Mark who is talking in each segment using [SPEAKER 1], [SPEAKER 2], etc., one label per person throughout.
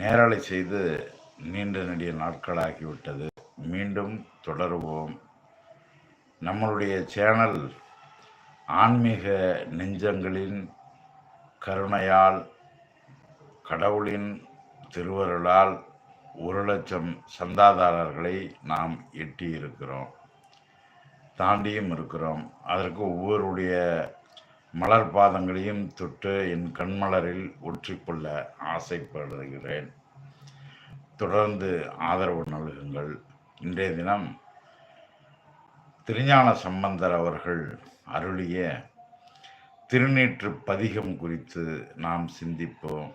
[SPEAKER 1] நேரலை செய்து நீண்ட நெடிய நாட்களாகிவிட்டது. மீண்டும் தொடருவோம். நம்மளுடைய சேனல் ஆன்மீக நெஞ்சங்களின் கருணையால் கடவுளின் திருவருளால் ஒரு லட்சம் சந்தாதாரர்களை நாம் எட்டியிருக்கிறோம். தாண்டியும் இருக்கிறோம். அதற்கு ஒவ்வொருடைய மலர் பாதங்களையும் தொட்டு என் கண்மலரில் ஒற்றிக்கொள்ள ஆசைப்படுகிறேன். தொடர்ந்து ஆதரவு நல்குங்கள். இன்றைய தினம் திருஞான சம்பந்தர் அவர்கள் அருளிய திருநீற்று பதிகம் குறித்து நாம் சிந்திப்போம்.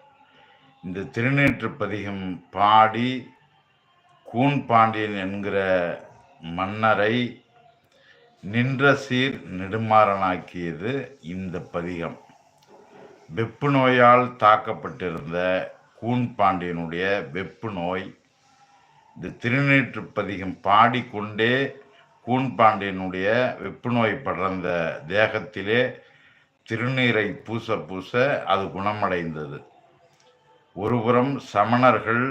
[SPEAKER 1] இந்த திருநீற்று பதிகம் பாடி கூன் பாண்டியன் என்கிற மன்னரை நின்ற சீர் நெடுமாறனாக்கியது இந்த பதிகம். வெப்பு நோயால் தாக்கப்பட்டிருந்த கூன் பாண்டியனுடைய வெப்பு நோய் இந்த திருநீற்று பதிகம் பாடிக்கொண்டே கூன் பாண்டியனுடைய வெப்பு நோய் படர்ந்த தேகத்திலே திருநீரை பூச பூச அது குணமடைந்தது. ஒருபுறம் சமணர்கள்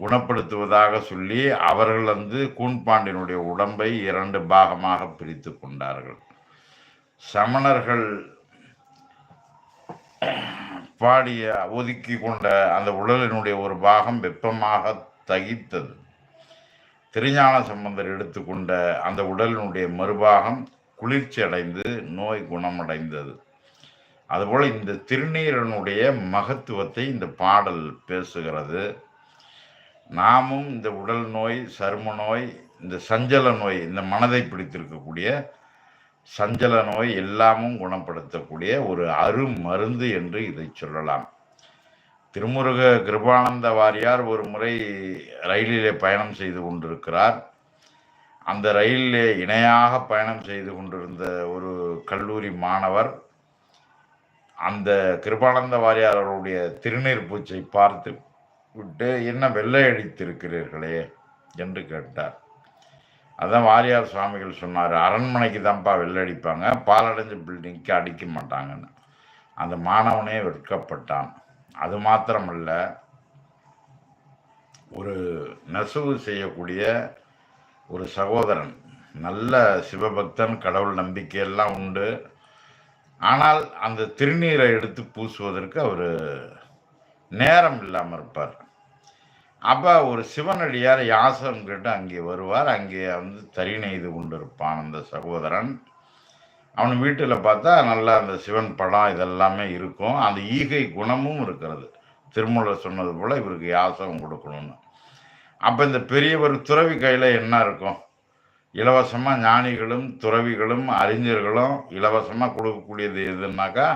[SPEAKER 1] குணப்படுத்துவதாக சொல்லி அவர்கள் வந்து கூண்பாண்டினுடைய உடம்பை இரண்டு பாகமாக பிரித்து கொண்டார்கள். சமணர்கள் பாடிய ஒதுக்கி கொண்ட அந்த உடலினுடைய ஒரு பாகம் வெப்பமாக தகித்தது. திருஞான சம்பந்தர் எடுத்துக்கொண்ட அந்த உடலினுடைய மறுபாகம் குளிர்ச்சி அடைந்து நோய் குணமடைந்தது. அதுபோல் இந்த திருநீரனுடைய மகத்துவத்தை இந்த பாடல் பேசுகிறது. நாமும் இந்த உடல் நோய் சரும நோய் இந்த சஞ்சல நோய் இந்த மனதை பிடித்திருக்கக்கூடிய சஞ்சல நோய் எல்லாமும் குணப்படுத்தக்கூடிய ஒரு அரு மருந்து என்று இதை சொல்லலாம். திருமுருக கிருபானந்த வாரியார் ஒரு முறை ரயிலிலே பயணம் செய்து கொண்டிருக்கிறார். அந்த ரயிலிலே இணையாக பயணம் செய்து கொண்டிருந்த ஒரு கல்லூரி மாணவர் அந்த கிருபானந்த வாரியார் அவருடைய திருநீர் பூச்சை பார்த்து விட்டு என்ன வெள்ளை அடித்திருக்கிறீர்களே என்று கேட்டார். அதான் வாரியார் சுவாமிகள் சொன்னார் அரண்மனைக்கு தான்ப்பா வெள்ளை அடிப்பாங்க பாலடைஞ்ச பில்டிங்க்கு அடிக்க மாட்டாங்கன்னு. அந்த மாணவனே வெட்கப்பட்டான். அது மாத்திரமல்ல ஒரு நெசவு செய்யக்கூடிய ஒரு சகோதரன் நல்ல சிவபக்தன் கடவுள் நம்பிக்கையெல்லாம் உண்டு. ஆனால் அந்த திருநீரை எடுத்து பூசுவதற்கு அவர் நேரம் இல்லாமல் இருப்பார். அப்போ ஒரு சிவனடியார் யாசகம் கேட்டு அங்கே வருவார். அங்கே வந்து தறி நெய்து கொண்டு இருப்பான் அந்த சகோதரன். அவன் வீட்டில் பார்த்தா நல்லா அந்த சிவன் படம் இதெல்லாமே இருக்கும். அந்த ஈகை குணமும் இருக்கிறது. திருமூலர் சொன்னது போல் இவருக்கு யாசகம் கொடுக்கணும்னு. அப்போ இந்த பெரியவர் துறவி கையில் என்ன இருக்கும்? இலவசமாக ஞானிகளும் துறவிகளும் அறிஞர்களும் இலவசமாக கொடுக்கக்கூடியது எதுனாக்கா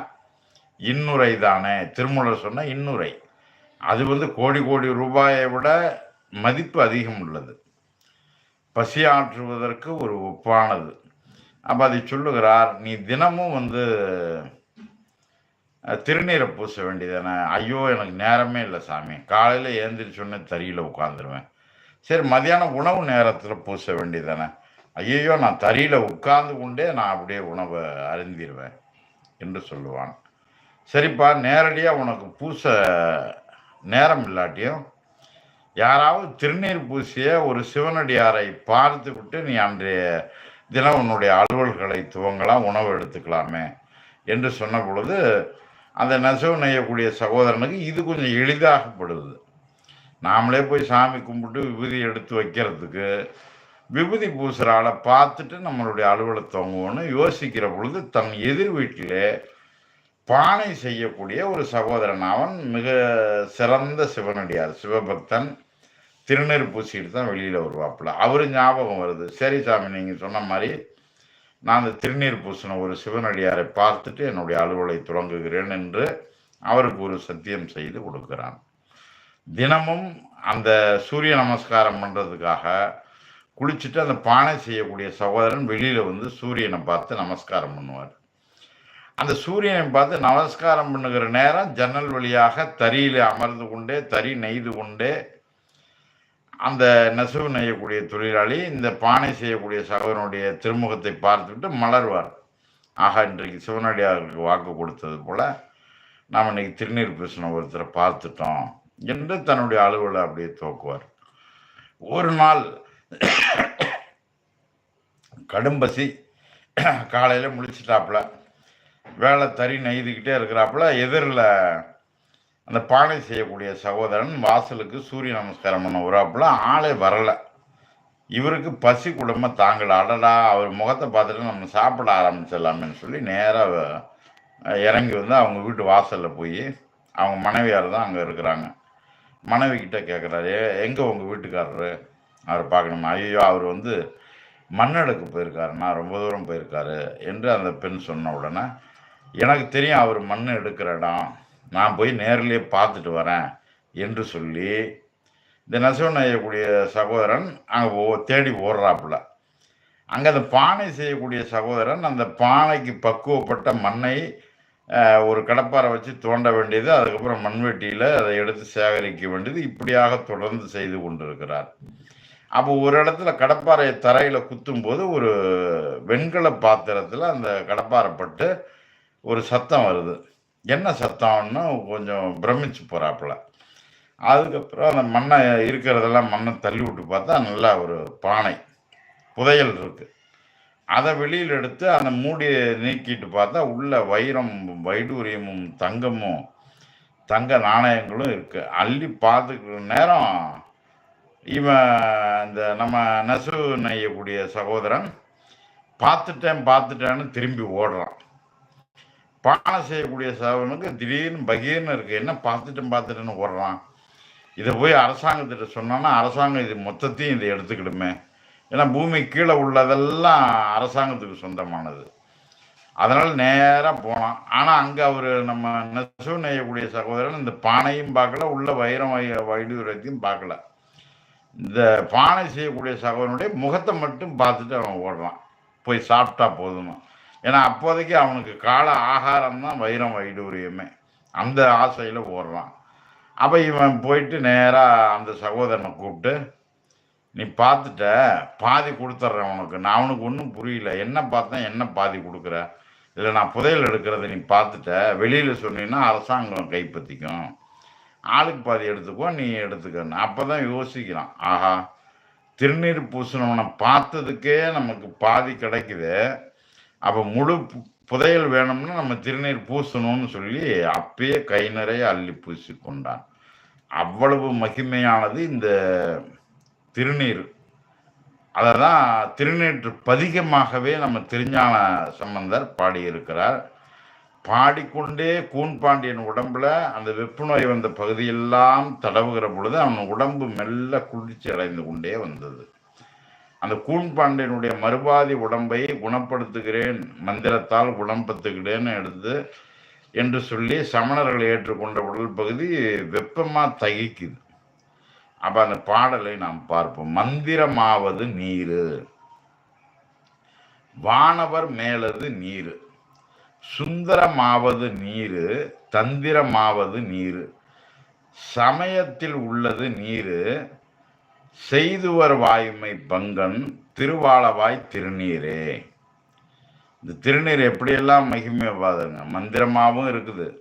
[SPEAKER 1] இன்னுரை தானே. திருமூலர் சொன்ன இன்னுரை. அது வந்து கோடி கோடி ரூபாயை விட மதிப்பு அதிகம் உள்ளது. பசி ஆற்றுவதற்கு ஒரு ஒப்பானது. அப்போ அதை சொல்லுகிறார் நீ தினமும் வந்து திருநீரை பூச வேண்டியதானே ஐயோ எனக்கு நேரமே இல்லை சாமி. காலையில் ஏந்திரிச்சோன்னே தறியில் உட்காந்துருவேன் சரி மதியானம் உணவு நேரத்தில் பூச வேண்டியதானே ஐயோ நான் தறியில் உட்கார்ந்து கொண்டே நான் அப்படியே உணவை அருந்திடுவேன் என்று சொல்லுவான். சரிப்பா நேரடியாக உனக்கு பூச நேரம் இல்லாட்டியும் யாராவது திருநீர் பூசிய ஒரு சிவனடியாரை பார்த்து விட்டு நீ அன்றைய தினம் உன்னுடைய அலுவல்களை துவங்கலாம் உணவு எடுத்துக்கலாமே என்று சொன்ன பொழுது அந்த நெசவு நெய்யக்கூடிய சகோதரனுக்கு இது கொஞ்சம் எளிதாகப்படுது நாமளே போய் சாமி கும்பிட்டு விபூதி எடுத்து வைக்கிறதுக்கு விபூதி பூசுகிற ஆளை பார்த்துட்டு நம்மளுடைய அலுவலை துவங்குவோன்னு யோசிக்கிற பொழுது தன் எதிர் வீட்டிலே பானை செய்யக்கூடிய ஒரு சகோதரன் அவன். மிக சிறந்த சிவனடியார். சிவபக்தன் திருநீர் பூசிட்டு தான் வெளியில் வருவாப்புல. அவரு ஞாபகம் வருது. சரி சாமி நீங்கள் சொன்ன மாதிரி நான் அந்த திருநீர் பூசின ஒரு சிவனடியாரை பார்த்துட்டு என்னுடைய அலுவலை தொடங்குகிறேன் என்று அவருக்கு ஒரு சத்தியம் செய்து கொடுக்கிறான். தினமும் அந்த சூரிய நமஸ்காரம் பண்ணுறதுக்காக குளிச்சுட்டு அந்த பானை செய்யக்கூடிய சகோதரன் வெளியில் வந்து சூரியனை பார்த்து நமஸ்காரம் பண்ணுவார். அந்த சூரியனை பார்த்து நமஸ்காரம் பண்ணுகிற நேரம் ஜன்னல் வழியாக தறியில் அமர்ந்து கொண்டே தறி நெய்து கொண்டே அந்த நெசவு நெய்யக்கூடிய தொழிலாளி இந்த பானை செய்யக்கூடிய சகோதரனுடைய திருமுகத்தை பார்த்துவிட்டு மலர்வார். ஆக இன்றைக்கு சிவனடியார்களுக்கு வாக்கு கொடுத்தது போல் நாம் இன்னைக்கு திருநீர் பூசின ஒருத்தரை பார்த்துட்டோம் என்று தன்னுடைய அலுவலை அப்படியே துவக்குவார். ஒரு நாள் கடும்பசி காலையில் முழிச்சிட்டாப்புல. வேலை தறி நெய்துக்கிட்டே இருக்கிறாப்புல எதிரில் அந்த பானை செய்யக்கூடிய சகோதரன் வாசலுக்கு சூரிய நமஸ்காரம் பண்ண வராப்புல ஆளே வரலை. இவருக்கு பசி குடும்பம் தாங்கல. அடடா அவர் முகத்தை பார்த்துட்டு நம்ம சாப்பிட ஆரம்பிச்சிடலாமேன்னு சொல்லி நேராக இறங்கி வந்து அவங்க வீட்டு வாசலில் போய் அவங்க மனைவியார் தான் அங்கே இருக்கிறாங்க. மனைவி கிட்ட கேட்குறாரு எங்கே உங்கள் வீட்டுக்காரரு? அவர் பார்க்கணுமா? ஐயோ அவர் வந்து மண்ணெடுக்க போயிருக்காருண்ணா ரொம்ப தூரம் போயிருக்காரு என்று அந்த பெண் சொன்ன உடனே எனக்கு தெரியும் அவர் மண் எடுக்கிற இடம் நான் போய் நேரிலே பார்த்துட்டு வரேன் என்று சொல்லி இந்த நெசவு நெய்யக்கூடிய சகோதரன் அங்கே ஓ தேடி ஓடுறாப்புல. அங்கே அந்த பானை செய்யக்கூடிய சகோதரன் அந்த பானைக்கு பக்குவப்பட்ட மண்ணை ஒரு கடப்பாரை வச்சு தோண்ட வேண்டியது அதுக்கப்புறம் மண்வெட்டியில் அதை எடுத்து சேகரிக்க வேண்டியது இப்படியாக தொடர்ந்து செய்து கொண்டிருக்கிறார். அப்போ ஒரு இடத்துல கடப்பாறையை தரையில் குத்தும்போது ஒரு வெண்கல பாத்திரத்தில் அந்த கடப்பாரை பட்டு ஒரு சத்தம் வருது. என்ன சத்தம்னு கொஞ்சம் பிரமிச்சு போகிறாப்புல அதுக்கப்புறம் அந்த மண்ணை இருக்கிறதெல்லாம் மண்ணை தள்ளி விட்டு பார்த்தா நல்லா ஒரு பானை புதையல் இருக்குது அதை வெளியில் எடுத்து அந்த மூடியை நீக்கிட்டு பார்த்தா உள்ள வைரம் வைடூரியமும் தங்கமும் தங்க நாணயங்களும் இருக்குது அள்ளி பார்த்துக்கிற நேரம் இவன் இந்த நம்ம நெசவு நெய்யக்கூடிய சகோதரன் பார்த்துட்டேன் பார்த்துட்டேன்னு திரும்பி ஓடுறான். பானை செய்யக்கூடிய சகோதரனுக்கு திடீர்னு பகீர்னு இருக்கு. என்ன பார்த்துட்டு பார்த்துட்டுன்னு ஓடுறான். இதை போய் அரசாங்கத்திட்ட சொன்னோன்னா அரசாங்கம் இது மொத்தத்தையும் இதை எடுத்துக்கிடுமே. ஏன்னா பூமி கீழே உள்ளதெல்லாம் அரசாங்கத்துக்கு சொந்தமானது. அதனால் நேராக போனான். ஆனால் அங்கே அவர் நம்ம நெசவு நெய்யக்கூடிய சகோதரன் இந்த பானையும் பார்க்கல உள்ள வைரம் வை பார்க்கல. இந்த பானை செய்யக்கூடிய சகோதரனுடைய முகத்தை மட்டும் பார்த்துட்டு அவன் ஓடுறான். போய் சாப்பிட்டா போதுமா ஏன்னா அப்போதைக்கு அவனுக்கு கால ஆகாரம் தான் வைரம் வைடூரியமே. அந்த ஆசையில் ஓடுறான். அப்போ இவன் போயிட்டு நேராக அந்த சகோதரனை கூப்பிட்டு நீ பார்த்துட்ட பாதி கொடுத்துட்றேன் உனக்கு. நான் அவனுக்கு ஒன்றும் புரியல. என்ன பார்த்தேன் என்ன பாதி கொடுக்குற? இல்லை நான் புதையல் எடுக்கிறத நீ பார்த்துட்ட. வெளியில் சொன்னீங்கன்னா அரசாங்கம் கைப்பற்றிக்கும். ஆளுக்கு பாதி எடுத்துக்கோ நீ எடுத்துக்கணும் அப்போ தான் யோசிக்கிறான். ஆஹா திருநீர் பூசினவனை பார்த்ததுக்கே நமக்கு பாதி கிடைக்குது. அப்போ முழு பு- புதையல் வேணும்னா நம்ம திருநீர் பூசணும்னு சொல்லி அப்பயே கை நிறைய அள்ளி பூசி கொண்டான் அவ்வளவு மகிமையானது இந்த திருநீர். அதை தான் திருநீற்று பதிகமாகவே நம்ம திருஞான சம்பந்தர் பாடியிருக்கிறார். பாடிக்கொண்டே கூன்பாண்டியன் உடம்புல அந்த வெப்புநோய் வந்த பகுதியெல்லாம் தடவுகிற பொழுது அவன் உடம்பு மெல்ல குளிர்ச்சி அடைந்து கொண்டே வந்தது. அந்த கூண்பாண்டியனுடைய மறுபாதி உடம்பை குணப்படுத்துகிறேன் மந்திரத்தால் குணப்படுத்துகிறேன்னு எடுத்து என்று சொல்லி சமணர்கள் ஏற்றுக்கொண்ட உடல் பகுதி வெப்பமாக தகிக்குது. அப்போ அந்த பாடலை நாம் பார்ப்போம். மந்திரமாவது நீர். வானவர் மேலது நீர். சுந்தரமாவது நீர் தந்திரமாவது நீர். சமயத்தில் உள்ளது நீர். செய்துவர் வாயுமை பங்கன் திருவாளவாய் திருநீரே. இந்த திருநீர் எப்படியெல்லாம் மகிமை பாருங்க மந்திரமாகவும் இருக்குது.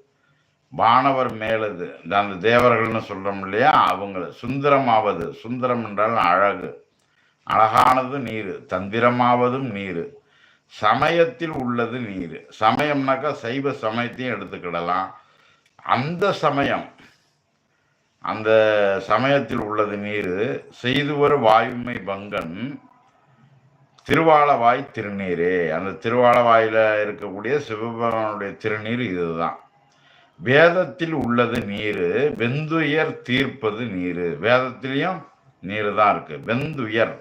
[SPEAKER 1] வானவர் மேலது. இந்த அந்த தேவர்கள்னு சொல்கிறோம் இல்லையா? அவங்க சுந்தரமாவது. சுந்தரம் என்றால் அழகு. அழகானது நீர். தந்திரமாவதும் நீர். சமயத்தில் உள்ளது நீர். சமயம்னாக்கா சைவ சமயத்தையும் எடுத்துக்கிடலாம். அந்த சமயம் அந்த சமயத்தில் உள்ளது நீர் செய்துவர் வாயுமை பங்கன் திருவாளவாய் திருநீரே. அந்த திருவாழவாயில் இருக்கக்கூடிய சிவபெருமானுடைய திருநீர் இதுதான். வேதத்தில் உள்ளது நீர் வெந்துயர் தீர்ப்பது நீர். வேதத்திலையும் நீர் தான் இருக்கு. வெந்துயர்.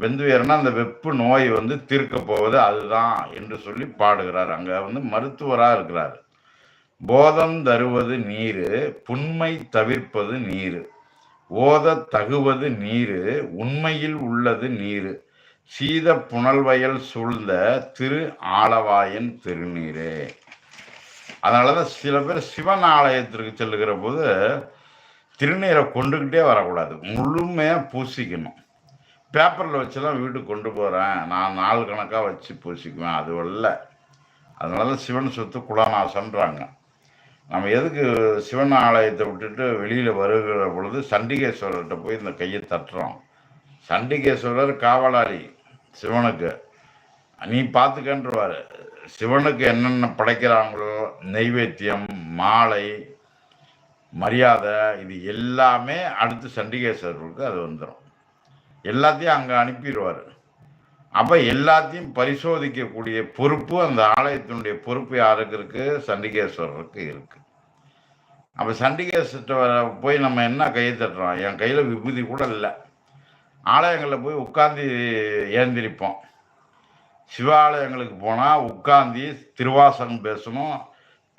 [SPEAKER 1] வெந்துயர்னா அந்த வெப்பு நோய் வந்து தீர்க்க போவது அதுதான் என்று சொல்லி பாடுகிறார். அங்க வந்து மருத்துவராக இருக்கிறார். போதம் தருவது நீரு புண்மை தவிர்ப்பது நீரு. ஓத தகுவது நீரு உண்மையில் உள்ளது நீரு. சீத புனல்வயல் சூழ்ந்த திரு ஆலவாயன் திருநீரே. அதனாலதான் சில பேர் சிவன் ஆலயத்திற்கு செல்லுகிற போது திருநீரை கொண்டுக்கிட்டே வரக்கூடாது. முழுமையா பூசிக்கணும். பேப்பரில் வச்சுலாம் வீட்டுக்கு கொண்டு போகிறேன் நான் நாள் கணக்காக வச்சு பூசிக்குவேன். அது அல்ல அதனால தான் சிவன் சொத்து குலநாசன்றாங்க. நம்ம எதுக்கு சிவன் ஆலயத்தை விட்டுட்டு வெளியில் வருகிற பொழுது சண்டிகேஸ்வரர்கிட்ட போய் இந்த கையை தட்டுறோம். சண்டிகேஸ்வரர் காவலாளி சிவனுக்கு. நீ பார்த்துக்கன்றவாரு. சிவனுக்கு என்னென்ன படைக்கிறாங்களோ நெய்வேத்தியம் மாலை மரியாதை இது எல்லாமே அடுத்து சண்டிகேஸ்வரருக்கு அது வந்துடும் எல்லாத்தையும் அங்கே அனுப்பிடுவார். அப்போ எல்லாத்தையும் பரிசோதிக்கக்கூடிய பொறுப்பு அந்த ஆலயத்தினுடைய பொறுப்பு யாருக்கு இருக்குது சண்டிகேஸ்வரருக்கு இருக்குது அப்போ சண்டிகேஸ்வர போய் நம்ம என்ன கையை தட்டுறோம்? என் கையில் விபூதி கூட இல்லை. ஆலயங்களில் போய் உட்காந்து ஏந்திரிப்போம். சிவாலயங்களுக்கு போனால் உட்காந்து திருவாசகம் பேசணும்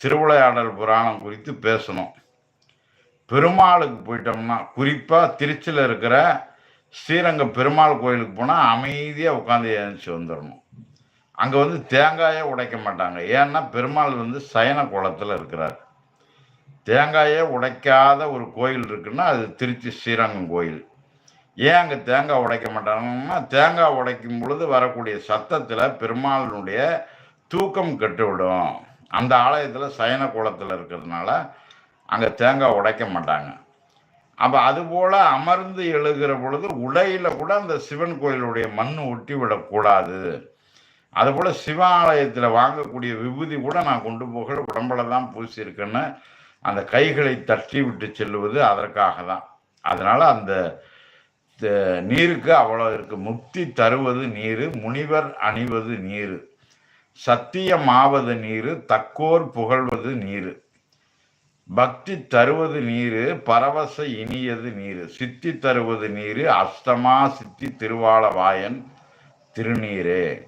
[SPEAKER 1] திருவிளையாடல் புராணம் குறித்து பேசணும். பெருமாளுக்கு போயிட்டோம்னா குறிப்பாக திருச்சியில் இருக்கிற ஸ்ரீரங்க பெருமாள் கோயிலுக்கு போனால் அமைதியாக உட்காந்து எழுந்துச்சு வந்துடணும் அங்கே வந்து தேங்காயே உடைக்க மாட்டாங்க. ஏன்னா பெருமாள் வந்து சயன குளத்தில் இருக்கிறார். தேங்காயே உடைக்காத ஒரு கோயில் இருக்குன்னா அது திருச்சி ஸ்ரீரங்கம் கோயில். ஏன் அங்கே தேங்காய் உடைக்க மாட்டாங்கன்னா தேங்காய் உடைக்கும் பொழுது வரக்கூடிய சத்தத்தில் பெருமாளினுடைய தூக்கம் கெட்டுவிடும். அந்த ஆலயத்தில் சயன குளத்தில் இருக்கிறதுனால அங்கே தேங்காய் உடைக்க மாட்டாங்க. அப்போ அதுபோல் அமர்ந்து எழுகிற பொழுது உடையில் கூட அந்த சிவன் கோயிலுடைய மண் ஒட்டி விடக்கூடாது அதுபோல் சிவாலயத்தில் வாங்கக்கூடிய விபூதி கூட நான் கொண்டு போக உடம்புல தான் பூசியிருக்கேன்னு அந்த கைகளை தட்டி விட்டு செல்லுவது அதற்காக தான். அதனால் அந்த நீருக்கு அவ்வளோ இருக்கு. முக்தி தருவது நீர் முனிவர் அணிவது நீர். சத்தியமாவது நீர் தக்கோர் புகழ்வது நீர். பக்தி தருவது நீரு பரவச இனியது நீரு. சித்தி தருவது நீரு அஷ்டமா சித்தி திருவாளவாயன் திருநீரே.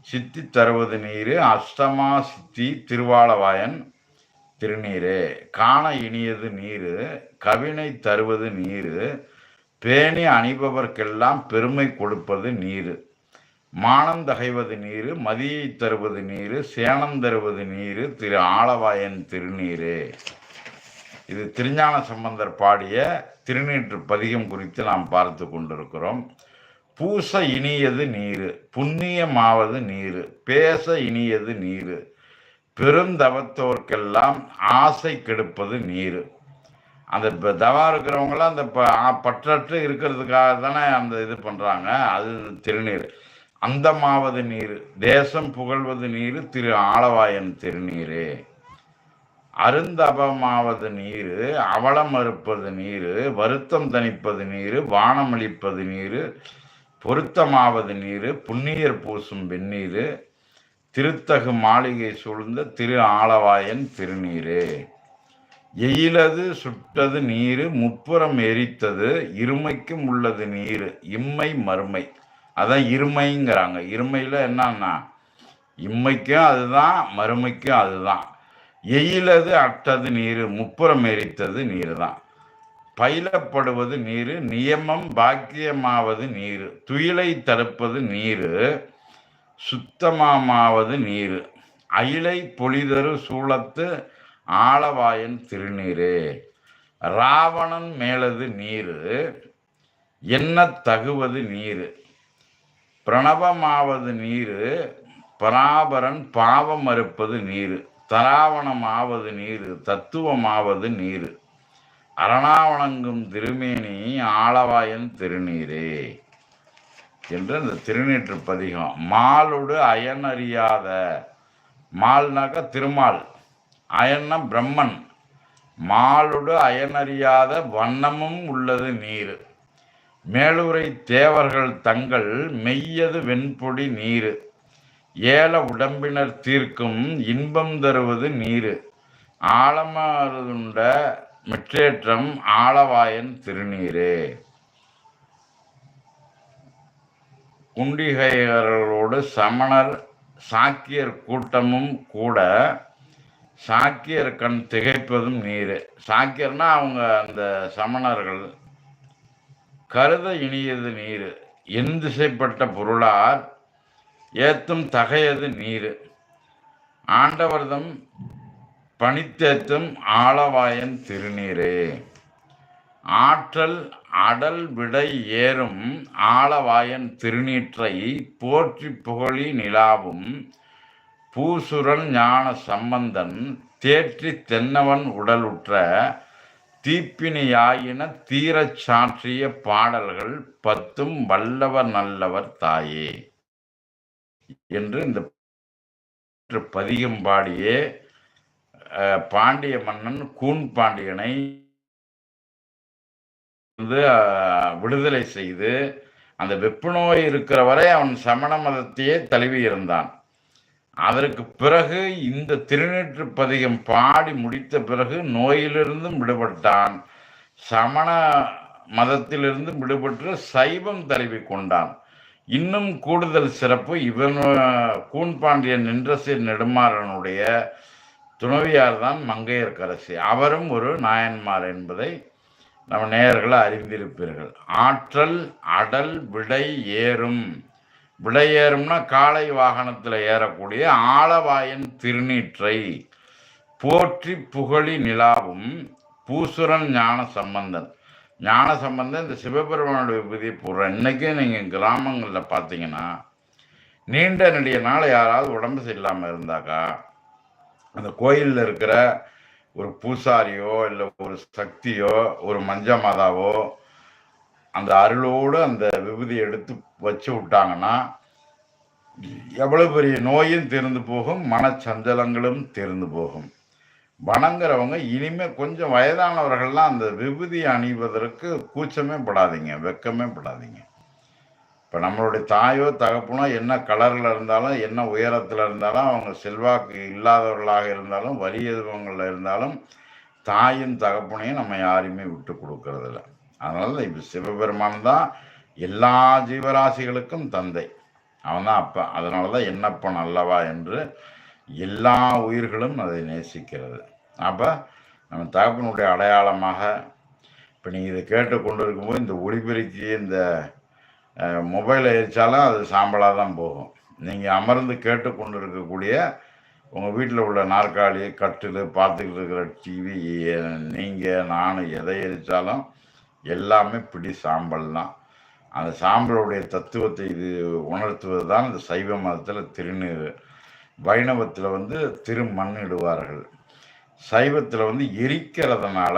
[SPEAKER 1] சித்தி தருவது நீரு அஷ்டமா சித்தி திருவாளவாயன் திருநீரே. காண இனியது நீரு கவினை தருவது நீரு. பேணி அணிபவர்க்கெல்லாம் பெருமை கொடுப்பது நீரு. மானம் தகைவது நீரு மதியை தருவது நீரு சேனம் தருவது நீரு திரு ஆளவாயன் திருநீரு. இது திருஞான சம்பந்தர் பாடிய திருநீற்று பதிகம் குறித்து நாம் பார்த்து கொண்டிருக்கிறோம். பூச இனியது நீரு புண்ணியமாவது நீரு பேச இனியது நீரு பெருந்தவத்தோர்க்கெல்லாம் ஆசை கெடுப்பது நீரு. அந்த இப்போ தவா இருக்கிறவங்களாம் அந்த ப பற்றற்று இருக்கிறதுக்காக தானே அந்த இது பண்ணுறாங்க அது திருநீர். அந்தமாவது நீர் தேசம் புகழ்வது நீர் திரு ஆளவாயன் திருநீரே. அருந்தபமாவது நீர் அவலம் அறுப்பது நீர் வருத்தம் தணிப்பது நீர் வானமளிப்பது நீர் பொருத்தமாவது நீர் புண்ணியர் பூசும் வெந்நீர் திருத்தகு மாளிகை சூழ்ந்த திரு ஆளவாயன் திருநீரே. எயிலது சுட்டது நீர் முப்புறம் எரித்தது இருமைக்கும் உள்ளது நீர் இம்மை மறுமை. அதான் இருமைங்கிறாங்க. இருமையில் என்னன்னா இம்மைக்கும் அதுதான் மறுமைக்கும் அதுதான். எயிலது அட்டது நீர் முப்புறம் எரித்தது நீர் தான் பயிலப்படுவது நீர் நியமம் பாக்கியமாவது நீர். துயிலை தடுப்பது நீர் சுத்தமாமாவது நீர். அயிலை பொலிதரு சூளத்து ஆளவாயன் திருநீரு. ராவணன் மேலது நீர் என்ன தகுவது நீர். பிரணவமாவது நீர் பராபரன் பாவம் மறுப்பது நீர். தராவணமாவது நீர் தத்துவமாவது நீர். அரணாவணங்கும் திருமேனி ஆளவாயன் திருநீரே என்று அந்த திருநீற்று பதிகம். மாலுடு அயன் அறியாத மால்னாக்க திருமால் அயன்னா பிரம்மன். மாலுடு அயனறியாத வண்ணமும் உள்ளது நீர். மேலுரை தேவர்கள் தங்கள் மெய்யது வெண்பொடி நீர். ஏல உடம்பினர் தீர்க்கும் இன்பம் தருவது நீர். ஆழமாருண்ட மிற்றேற்றம் ஆளவாயன் திருநீரே. குண்டிகையர்களோடு சமணர் சாக்கியர் கூட்டமும் கூட சாக்கியர் கண் திகைப்பதும் நீர். சாக்கியர்னா அவங்க அந்த சமணர்கள். கருத இனியது நீர். என் திசைப்பட்ட பொருளார் ஏத்தும் தகையது நீர். ஆண்டவர்தம் பணித்தேத்தும் ஆளவாயன் திருநீரே. ஆற்றல் அடல் விடை ஏறும் ஆளவாயன் திருநீற்றை போற்றி புகழி நிலாவும் பூசுரன் ஞான சம்பந்தன் தேற்றி தென்னவன் உடலுற்ற தீப்பினியாயின தீரச் சாற்றிய பாடல்கள் பத்தும் வல்லவர் நல்லவர் தாயே என்று இந்த பதிகம் பாடிய பாண்டிய மன்னன் கூன் பாண்டியனை வந்து விடுதலை செய்து அந்த வெப்பு நோய் இருக்கிற வரை அவன் சமண மதத்தையே தழுவி இருந்தான். அதற்கு பிறகு இந்த திருநீற்று பதிகம் பாடி முடித்த பிறகு நோயிலிருந்தும் விடுபட்டான். சமண மதத்திலிருந்து விடுபட்டு சைவம் தழுவி கொண்டான். இன்னும் கூடுதல் சிறப்பு இவன் கூன்பாண்டியன் நின்றசீர் நெடுமாறனுடைய துணவியார் தான் மங்கையர்கரசி அவரும் ஒரு நாயன்மார் என்பதை நம்ம நேயர்களை அறிந்திருப்பீர்கள். ஆற்றல் அடல் விடை ஏறும். விடையேறும்னா காலை காளை வாகனத்தில் ஏறக்கூடிய ஆளவாயன் திருநீற்றை போற்றி புகழி நிலாவும் பூசுரன் ஞான சம்பந்தன். ஞான சம்பந்தன் இந்த சிவபெருமானுடைய விபூதியை போடுற இன்றைக்கே நீங்கள் கிராமங்களில் பார்த்தீங்கன்னா நீண்ட நெடிய நாள் யாராவது உடம்பு சரியில்லாமல் இருந்தாக்கா அந்த கோயிலில் இருக்கிற ஒரு பூசாரியோ இல்லை ஒரு சக்தியோ ஒரு மஞ்ச மாதாவோ அந்த அருளோடு அந்த விபூதி எடுத்து வச்சு விட்டாங்கன்னா எவ்வளவு பெரிய நோயும் தீர்ந்து போகும் மனச்சஞ்சலங்களும் தீர்ந்து போகும். வணங்குறவங்க இனிமே கொஞ்சம் வயதானவர்கள்லாம் அந்த விபூதி அணிவதற்கு கூச்சமே படாதீங்க வெக்கமே படாதீங்க. இப்போ நம்மளுடைய தாயோ தகப்பனோ என்ன கலரில் இருந்தாலும் என்ன உயரத்தில் இருந்தாலும் அவங்க செல்வாக்கு இல்லாதவர்களாக இருந்தாலும் வலியவங்களில் இருந்தாலும் தாயும் தகப்பனையும் நம்ம யாரையுமே விட்டு கொடுக்கறதில்ல. அதனால இப்போ சிவபெருமான் தான் எல்லா ஜீவராசிகளுக்கும் தந்தை. அவன் தான் அப்பா. அதனால தான் என்னப்பன் அல்லவா என்று எல்லா உயிர்களும் அதை நேசிக்கிறது. அப்போ நம்ம தகப்பனுடைய அடையாளமாக இப்போ நீங்கள் இதை கேட்டு கொண்டு இருக்கும்போது இந்த ஒளிபெருக்கி இந்த மொபைலை எரிச்சாலும் அது சாம்பலாக தான் போகும். நீங்கள் அமர்ந்து கேட்டு கொண்டு இருக்கக்கூடிய உங்கள் வீட்டில் உள்ள நாற்காலி கட்டில் பார்த்துக்கிட்டு இருக்கிற டிவி நீங்கள் நான் எதை எரிச்சாலும் எல்லாமே பிடி சாம்பல் தான். அந்த சாம்பலுடைய தத்துவத்தை இது உணர்த்துவது தான் இந்த சைவ மதத்தில் திருநீர் வைணவத்தில் வந்து திருமண்ணிடுவார்கள். சைவத்தில் வந்து எரிக்கிறதுனால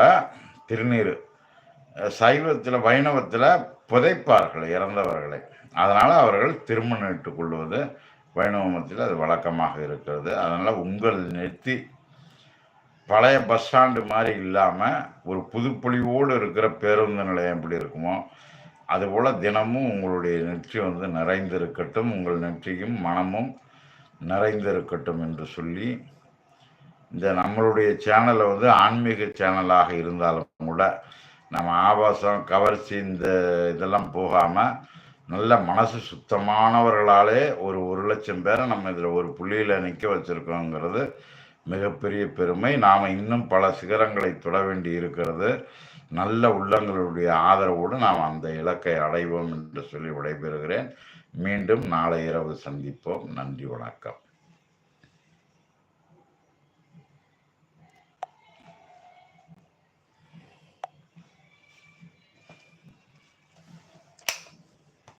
[SPEAKER 1] திருநீர் சைவத்தில் வைணவத்தில் புதைப்பார்கள் இறந்தவர்களை. அதனால் அவர்கள் திருமணிட்டுக் கொள்வது வைணவ மதத்தில் அது வழக்கமாக இருக்கிறது. அதனால் உங்கள் நெத்தி பழைய பஸ் ஸ்டாண்டு மாதிரி இல்லாமல் ஒரு புதுப்பொழிவோடு இருக்கிற பேருந்து நிலையம் எப்படி இருக்குமோ அதுபோல் தினமும் உங்களுடைய நெற்றி வந்து நிறைந்திருக்கட்டும் உங்கள் நெற்றியும் மனமும் நிறைந்திருக்கட்டும் என்று சொல்லி இந்த நம்மளுடைய சேனலை வந்து ஆன்மீக சேனலாக இருந்தாலும் கூட நம்ம ஆபாசம் கவர்ச்சி இந்த இதெல்லாம் போகாமல் நல்ல மனசு சுத்தமானவர்களாலே ஒரு ஒரு லட்சம் பேரை நம்ம இதில் ஒரு புள்ளியில் நிற்க வச்சுருக்கோங்கிறது மிகப்பெரிய பெருமை. நாம் இன்னும் பல சிகரங்களை தொட வேண்டி இருக்கிறது. நல்ல உள்ளங்களுடைய ஆதரவோடு நாம் அந்த இலக்கை அடைவோம் என்று சொல்லி விடைபெறுகிறேன். மீண்டும் நாளை இரவு சந்திப்போம். நன்றி வணக்கம்.